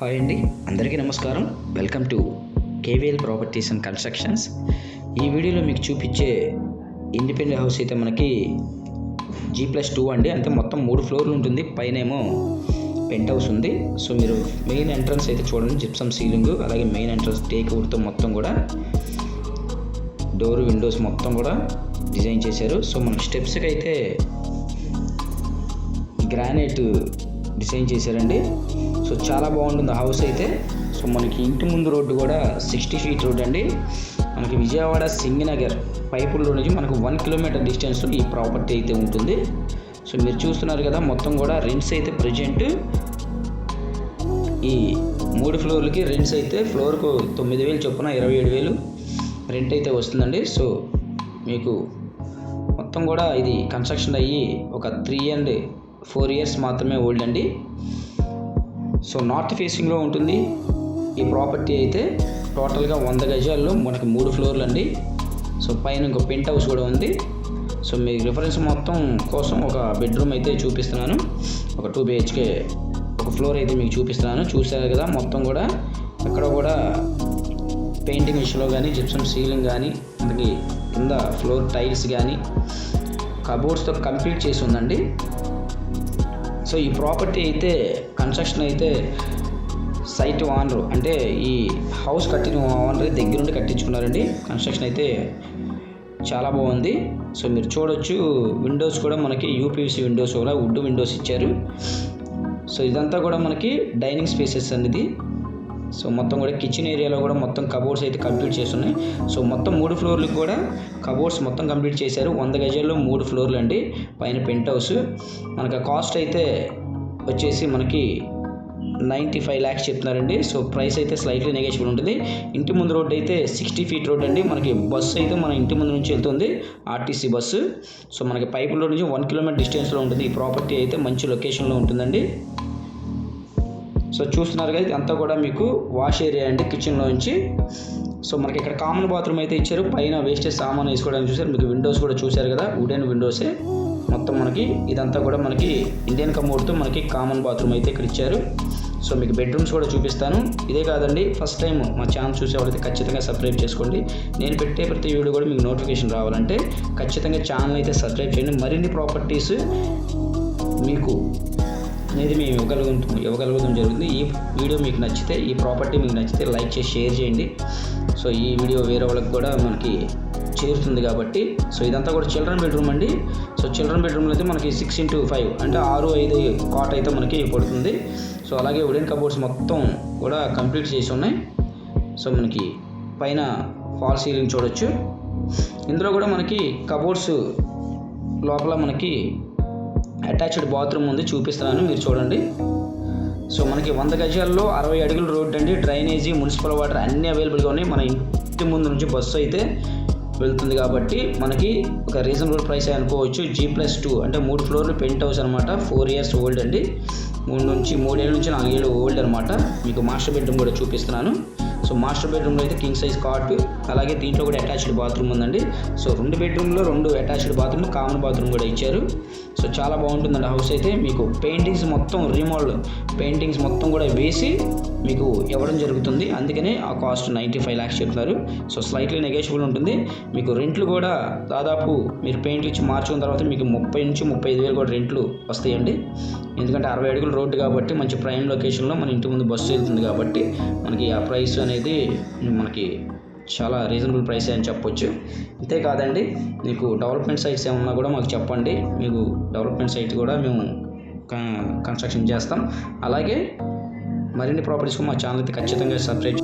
Hi అండి. అందరికీ నమస్కారం. Welcome to KVL properties and constructions. ఈ వీడియోలో మీకు చూపించే ఇండిపెండెంట్ హౌస్ అయితే మనకి జీ ప్లస్ టూ అండి. అంటే మొత్తం మూడు ఫ్లోర్లు ఉంటుంది. పైన ఏమో పెంట్ హౌస్ ఉంది. సో మీరు మెయిన్ ఎంట్రన్స్ అయితే చూడండి. జిప్సమ్ సీలింగ్ అలాగే మెయిన్ ఎంట్రన్స్ టేక్ వుడ్తో మొత్తం కూడా డోర్ విండోస్ మొత్తం కూడా డిజైన్ చేశారు. సో మనకి స్టెప్స్కి అయితే గ్రానైట్ డిజైన్ చేశారండి. సో చాలా బాగుంటుంది హౌస్ అయితే. సో మనకి ఇంటి ముందు రోడ్డు కూడా సిక్స్టీ ఫీట్ రోడ్ అండి. మనకి విజయవాడ సింగనగర్ పైపుల్ రోడ్ నుంచి మనకు వన్ కిలోమీటర్ డిస్టెన్స్లో ఈ ప్రాపర్టీ అయితే ఉంటుంది. సో మీరు చూస్తున్నారు కదా మొత్తం కూడా రెంట్స్ అయితే ప్రజెంట్. ఈ మూడు ఫ్లోర్లకి రెంట్స్ అయితే ఫ్లోర్కు తొమ్మిది వేలు చొప్పున ఇరవై ఏడు వేలు రెంట్ అయితే వస్తుందండి. సో మీకు మొత్తం కూడా ఇది కన్స్ట్రక్షన్ అయ్యి ఒక త్రీ అండ్ ఫోర్ ఇయర్స్ మాత్రమే ఓల్డ్ అండి. సో నార్త్ ఫేసింగ్లో ఉంటుంది. ఈ ప్రాపర్టీ అయితే టోటల్గా వంద గజాల్లో మనకి మూడు ఫ్లోర్లు అండి. సో పైన ఇంకో పెంట్ హౌస్ కూడా ఉంది. సో మీ రిఫరెన్స్ మొత్తం కోసం ఒక బెడ్రూమ్ అయితే చూపిస్తున్నాను. ఒక టూ బిహెచ్కే ఒక ఫ్లోర్ అయితే మీకు చూపిస్తున్నాను. చూసారు కదా మొత్తం కూడా. ఎక్కడ కూడా పెయింటింగ్ విషయంలో కానీ జిప్సమ్ సీలింగ్ కానీ మనకి కింద ఫ్లోర్ టైల్స్ కానీ కబోర్డ్స్తో కంప్లీట్ చేసి ఉందండి. సో ఈ ప్రాపర్టీ అయితే కన్స్ట్రక్షన్ అయితే సైట్ ఓనర్ అంటే ఈ హౌస్ కట్టిన ఓనర్ దగ్గరుండి కట్టించుకున్నారండి. కన్స్ట్రక్షన్ అయితే చాలా బాగుంది. సో మీరు చూడొచ్చు విండోస్ కూడా మనకి యూపీవీసీ విండోస్ కూడా వుడ్ విండోస్ ఇచ్చారు. సో ఇదంతా కూడా మనకి డైనింగ్ స్పేసెస్ అనేది సో మొత్తం కూడా కిచెన్ ఏరియాలో కూడా మొత్తం కబోర్డ్స్ అయితే కంప్లీట్ చేస్తున్నాయి. సో మొత్తం మూడు ఫ్లోర్లకు కూడా కబోర్డ్స్ మొత్తం కంప్లీట్ చేశారు. వంద గజాల్లో మూడు ఫ్లోర్లు అండి. పైన పెంట్ హౌస్ మనకు కాస్ట్ అయితే వచ్చేసి మనకి నైంటీ ఫైవ్ ల్యాక్స్ చెప్తున్నారండి. సో ప్రైస్ అయితే స్లైట్లీ నెగేషియబుల్ ఉంటుంది. ఇంటి ముందు రోడ్ అయితే సిక్స్టీ ఫీట్ రోడ్ అండి. మనకి బస్సు అయితే మన ఇంటి ముందు నుంచి వెళ్తుంది. ఆర్టీసీ బస్సు సో మనకి పైపు రోడ్ నుంచి వన్ కిలోమీటర్ డిస్టెన్స్లో ఉంటుంది. ఈ ప్రాపర్టీ అయితే మంచి లొకేషన్లో ఉంటుందండి. సో చూస్తున్నారు కదా ఇదంతా కూడా మీకు వాష్ ఏరియా అండి కిచెన్లో నుంచి. సో మనకి ఇక్కడ కామన్ బాత్రూమ్ అయితే ఇచ్చారు. పైన వేస్టేజ్ సామాన్ వేసుకోవడానికి చూసారు. మీకు విండోస్ కూడా చూశారు కదా వుడెన్ విండోసే మొత్తం మనకి ఇదంతా కూడా మనకి ఇండియన్ కమోడ్తో మనకి కామన్ బాత్రూమ్ అయితే ఇక్కడ ఇచ్చారు. సో మీకు బెడ్రూమ్స్ కూడా చూపిస్తాను. ఇదే కాదండి ఫస్ట్ టైం మా ఛానల్ చూసేవాళ్ళైతే ఖచ్చితంగా సబ్స్క్రైబ్ చేసుకోండి. నేను పెట్టే ప్రతి వీడియో కూడా మీకు నోటిఫికేషన్ రావాలంటే ఖచ్చితంగా ఛానల్ అయితే సబ్స్క్రైబ్ చేయండి. మరిన్ని ప్రాపర్టీస్ మీకు అనేది మేము ఇవ్వగలుగుతాం ఇవ్వగలుగుతాం జరుగుతుంది. ఈ వీడియో మీకు నచ్చితే ఈ ప్రాపర్టీ మీకు నచ్చితే లైక్ చేసి షేర్ చేయండి. సో ఈ వీడియో వేరే వాళ్ళకి కూడా మనకి చేరుతుంది కాబట్టి సో ఇదంతా కూడా చిల్డ్రన్ బెడ్రూమ్ అండి. సో చిల్డ్రన్ బెడ్రూమ్లో అయితే మనకి సిక్స్ ఇంటూ ఫైవ్ అంటే ఆరు ఐదు కాట్ అయితే మనకి పడుతుంది. సో అలాగే వుడెన్ కబోర్డ్స్ మొత్తం కూడా కంప్లీట్ చేసి ఉన్నాయి. సో మనకి పైన ఫాల్ సీలింగ్ చూడొచ్చు. ఇందులో కూడా మనకి కబోర్డ్స్ లోపల మనకి అటాచ్డ్ బాత్రూమ్ ఉంది చూపిస్తున్నాను మీరు చూడండి. సో మనకి వంద గజాల్లో అరవై అడుగుల రోడ్ అండి. డ్రైనేజీ మున్సిపల్ వాటర్ అన్నీ అవైలబుల్గా ఉన్నాయి. మన ఇంటి ముందు నుంచి బస్సు అయితే వెళ్తుంది కాబట్టి మనకి ఒక రీజనబుల్ ప్రైస్ అనుకోవచ్చు. జీ ప్లస్ టూ అంటే మూడు ఫ్లోర్లు పెంట్ హౌస్ అనమాట ఫోర్ ఇయర్స్ ఓల్డ్ అండి. మూడు నుంచి మూడేళ్ళ నుంచి నాలుగేళ్ళు ఓల్డ్ అనమాట మీకు మాస్టర్ బెడ్రూమ్ కూడా చూపిస్తున్నాను. సో మాస్టర్ బెడ్రూమ్లో అయితే కింగ్ సైజ్ కాట్ అలాగే దీంట్లో కూడా అటాచ్డ్ బాత్రూమ్ ఉందండి. సో రెండు బెడ్రూమ్లో రెండు అటాచ్డ్ బాత్రూమ్ కామన్ బాత్రూమ్ కూడా ఇచ్చారు. సో చాలా బాగుంటుందండి హౌస్ అయితే. మీకు పెయింటింగ్స్ మొత్తం రీమోడల్ పెయింటింగ్స్ మొత్తం కూడా వేసి మీకు ఇవ్వడం జరుగుతుంది. అందుకనే ఆ కాస్ట్ నైంటీ ఫైవ్ ల్యాక్స్ చెప్తున్నారు. సో స్లైట్లీ నెగోషియబుల్ ఉంటుంది. మీకు రెంట్లు కూడా దాదాపు మీరు పెయింట్లు ఇచ్చి మార్చుకున్న తర్వాత మీకు ముప్పై నుంచి ముప్పై ఐదు వేలు కూడా రెంట్లు వస్తాయండి. ఎందుకంటే అరవై అడుగుల రోడ్డు కాబట్టి మంచి ప్రైమ్ లొకేషన్లో మన ఇంటి ముందు బస్సు వెళ్తుంది కాబట్టి మనకి ఆ ప్రైస్ అనేది మనకి చాలా రీజనబుల్ ప్రైస్ అని చెప్పొచ్చు. అంతేకాదండి మీకు డెవలప్మెంట్ సైట్స్ ఏమన్నా కూడా మాకు చెప్పండి. మీకు డెవలప్మెంట్ సైట్ కూడా మేము కన్స్ట్రక్షన్ చేస్తాం. అలాగే మరిన్ని ప్రాపర్టీస్ మా ఛానల్కి ఖచ్చితంగా సబ్స్క్రైబ్